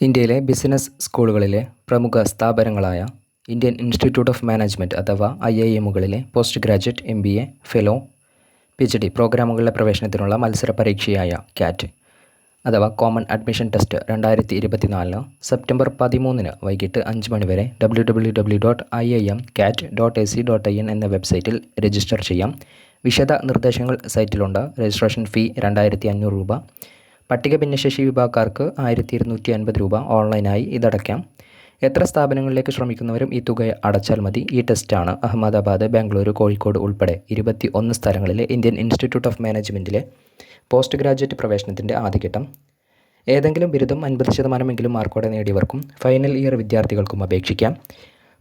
ഇന്ത്യയിലെ ബിസിനസ് സ്കൂളുകളിലെ പ്രമുഖ സ്ഥാപനങ്ങളായ ഇന്ത്യൻ ഇൻസ്റ്റിറ്റ്യൂട്ട് ഓഫ് മാനേജ്മെന്റ് അഥവാ I I എമ്മുകളിലെ post graduate M B A fellow P H D പ്രോഗ്രാമുകളിലെ പ്രവേശനത്തിനുള്ള മത്സര പരീക്ഷയായ ക്യാറ്റ് അഥവാ കോമൺ അഡ്മിഷൻ ടെസ്റ്റ് രണ്ടായിരത്തി ഇരുപത്തിനാലിന് സെപ്റ്റംബർ പതിമൂന്നിന് വൈകിട്ട് അഞ്ച് മണിവരെ W W W dot I I M CAT dot A C dot I N എന്ന വെബ്സൈറ്റിൽ രജിസ്റ്റർ ചെയ്യാം. വിശദ നിർദ്ദേശങ്ങൾ സൈറ്റിലുണ്ട്. രജിസ്ട്രേഷൻ ഫീ രണ്ടായിരത്തി അഞ്ഞൂറ് രൂപ. പട്ടിക ഭിന്നശേഷി വിഭാഗക്കാർക്ക് ആയിരത്തി ഇരുന്നൂറ്റി അൻപത് രൂപ ഓൺലൈനായി ഇതടയ്ക്കാം. എത്ര സ്ഥാപനങ്ങളിലേക്ക് ശ്രമിക്കുന്നവരും ഈ തുക അടച്ചാൽ മതി. ഈ ടെസ്റ്റാണ് അഹമ്മദാബാദ് ബാംഗ്ലൂരു കോഴിക്കോട് ഉൾപ്പെടെ ഇരുപത്തി ഒന്ന് സ്ഥലങ്ങളിലെ ഇന്ത്യൻ ഇൻസ്റ്റിറ്റ്യൂട്ട് ഓഫ് മാനേജ്മെന്റിലെ പോസ്റ്റ് ഗ്രാജുവേറ്റ് പ്രവേശനത്തിന്റെ ആദ്യഘട്ടം. ഏതെങ്കിലും ബിരുദം അൻപത് ശതമാനമെങ്കിലും മാർക്കോടെ നേടിയവർക്കും ഫൈനൽ ഇയർ വിദ്യാർത്ഥികൾക്കും അപേക്ഷിക്കാം.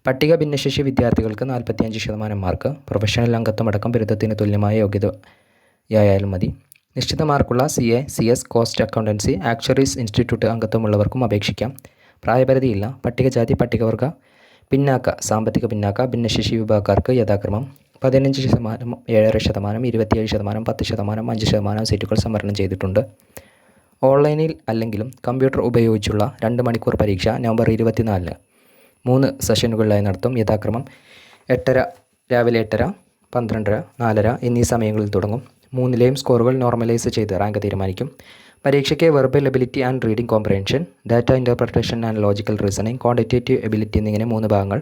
പട്ടിക ഭിന്നശേഷി വിദ്യാർത്ഥികൾക്ക് നാൽപ്പത്തിയഞ്ച് ശതമാനം മാർക്ക്. പ്രൊഫഷണൽ അംഗത്വം അടക്കം ബിരുദത്തിന് തുല്യമായ യോഗ്യത ആയാലും മതി. നിശ്ചിത മാർക്കുള്ള C A C S cost accountancy actuaries institute അംഗത്വമുള്ളവർക്കും അപേക്ഷിക്കാം. പ്രായപരിധിയില്ല. പട്ടികജാതി പട്ടികവർഗ പിന്നാക്ക സാമ്പത്തിക പിന്നാക്ക ഭിന്നശേഷി വിഭാഗക്കാർക്ക് യഥാക്രമം പതിനഞ്ച് ശതമാനം ഏഴര ശതമാനം ഇരുപത്തിയേഴ് ശതമാനം പത്ത് ശതമാനം അഞ്ച് ശതമാനം സീറ്റുകൾ സംവരണം ചെയ്തിട്ടുണ്ട്. ഓൺലൈനിൽ അല്ലെങ്കിലും കമ്പ്യൂട്ടർ ഉപയോഗിച്ചുള്ള രണ്ട് മണിക്കൂർ പരീക്ഷ നവംബർ ഇരുപത്തിനാലിന് മൂന്ന് സെഷനുകളിലായി നടത്തും. യഥാക്രമം എട്ടര രാവിലെ എട്ടര പന്ത്രണ്ടര നാലര എന്നീ സമയങ്ങളിൽ തുടങ്ങും. മൂന്നിലെയും സ്കോറുകൾ നോർമലൈസ് ചെയ്ത് റാങ്ക് തീരുമാനിക്കും. പരീക്ഷയ്ക്ക് verbal ability and reading comprehension data interpretation and logical reasoning quantitative ability എന്നിങ്ങനെ മൂന്ന് ഭാഗങ്ങൾ.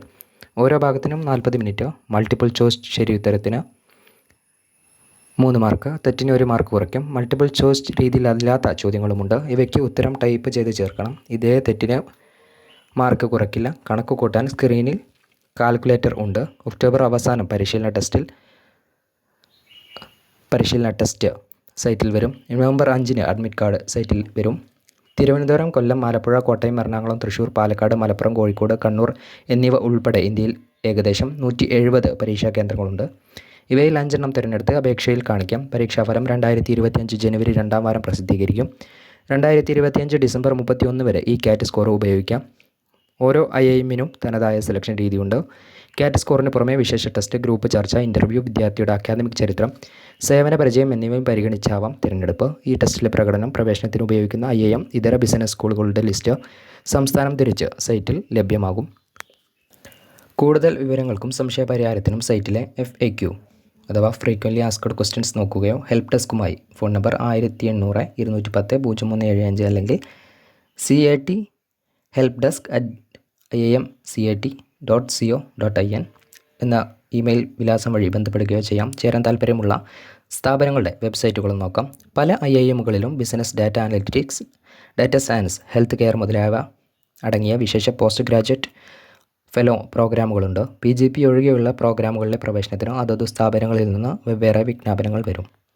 ഓരോ ഭാഗത്തിനും നാൽപ്പത് മിനിറ്റ് മൾട്ടിപ്പിൾ ചോയ്സ് ശരിയുത്തരത്തിന് മൂന്ന് മാർക്ക് തെറ്റിന് ഒരു മാർക്ക് കുറയ്ക്കും. മൾട്ടിപ്പിൾ ചോയ്സ് രീതിയിലല്ലാത്ത ചോദ്യങ്ങളുമുണ്ട്. ഇവയ്ക്ക് ഉത്തരം ടൈപ്പ് ചെയ്ത് ചേർക്കണം. ഇതേ തെറ്റിന് മാർക്ക് കുറയ്ക്കില്ല. കണക്ക് കൂട്ടാൻ സ്ക്രീനിൽ കാൽക്കുലേറ്റർ ഉണ്ട്. ഒക്ടോബർ അവസാനം പരിശീലന ടെസ്റ്റിൽ പരിശീലന ടെസ്റ്റ് സൈറ്റിൽ വരും. നവംബർ അഞ്ചിന് അഡ്മിറ്റ് കാർഡ് സൈറ്റിൽ വരും. തിരുവനന്തപുരം കൊല്ലം ആലപ്പുഴ കോട്ടയം എറണാകുളം തൃശ്ശൂർ പാലക്കാട് മലപ്പുറം കോഴിക്കോട് കണ്ണൂർ എന്നിവ ഉൾപ്പെടെ ഇന്ത്യയിൽ ഏകദേശം നൂറ്റി എഴുപത് പരീക്ഷാ കേന്ദ്രങ്ങളുണ്ട്. ഇവയിൽ അഞ്ചെണ്ണം തിരഞ്ഞെടുത്ത് അപേക്ഷയിൽ കാണിക്കാം. പരീക്ഷാഫലം രണ്ടായിരത്തി ഇരുപത്തിയഞ്ച് ജനുവരി രണ്ടാം വാരം പ്രസിദ്ധീകരിക്കും. രണ്ടായിരത്തി ഇരുപത്തിയഞ്ച് ഡിസംബർ മുപ്പത്തിയൊന്ന് വരെ ഈ കാറ്റ് സ്കോർ ഉപയോഗിക്കാം. ഓരോ ഐ എമ്മിനും തനതായ സെലക്ഷൻ രീതിയുണ്ട്. കാറ്റ് സ്കോറിന് പുറമെ വിശേഷ ടെസ്റ്റ് ഗ്രൂപ്പ് ചർച്ച ഇന്റർവ്യൂ വിദ്യാർത്ഥിയുടെ അക്കാദമിക് ചരിത്രം സേവന പരിചയം എന്നിവയും പരിഗണിച്ചാവാം തിരഞ്ഞെടുപ്പ്. ഈ ടെസ്റ്റിലെ പ്രകടനം പ്രവേശനത്തിന് ഉപയോഗിക്കുന്ന ഐ എം ഇതര ബിസിനസ് സ്കൂളുകളുടെ ലിസ്റ്റ് സംസ്ഥാനം തിരിച്ച് സൈറ്റിൽ ലഭ്യമാകും. കൂടുതൽ വിവരങ്ങൾക്കും സംശയപരിഹാരത്തിനും സൈറ്റിലെ എഫ് എ ക്യു അഥവാ ഫ്രീക്വൻലി ആസ്കഡ് ക്വസ്റ്റ്യൻസ് നോക്കുകയോ ഹെൽപ്പ് ഡെസ്കുമായി ഫോൺ നമ്പർ ആയിരത്തി എണ്ണൂറ് ഇരുന്നൂറ്റി പത്ത് പൂജ്യം മൂന്ന് ഏഴ് അഞ്ച് അല്ലെങ്കിൽ C A T help desk at I M C A T dot C O dot I N എന്ന ഇമെയിൽ വിലാസം വഴി ബന്ധപ്പെടുകയോ ചെയ്യാം. ചേരാൻ താല്പര്യമുള്ള സ്ഥാപനങ്ങളുടെ വെബ്സൈറ്റുകളും നോക്കാം. പല I I എമ്മുകളിലും business data analytics data science health care മുതലായവ അടങ്ങിയ വിശേഷ പോസ്റ്റ് ഗ്രാജുവേറ്റ് ഫെലോ പ്രോഗ്രാമുകളുണ്ട്. പി ജി പി ഒഴികെയുള്ള പ്രോഗ്രാമുകളിലെ പ്രവേശനത്തിന് അതത് സ്ഥാപനങ്ങളിൽ നിന്ന് വെവ്വേറെ വിജ്ഞാപനങ്ങൾ വരും.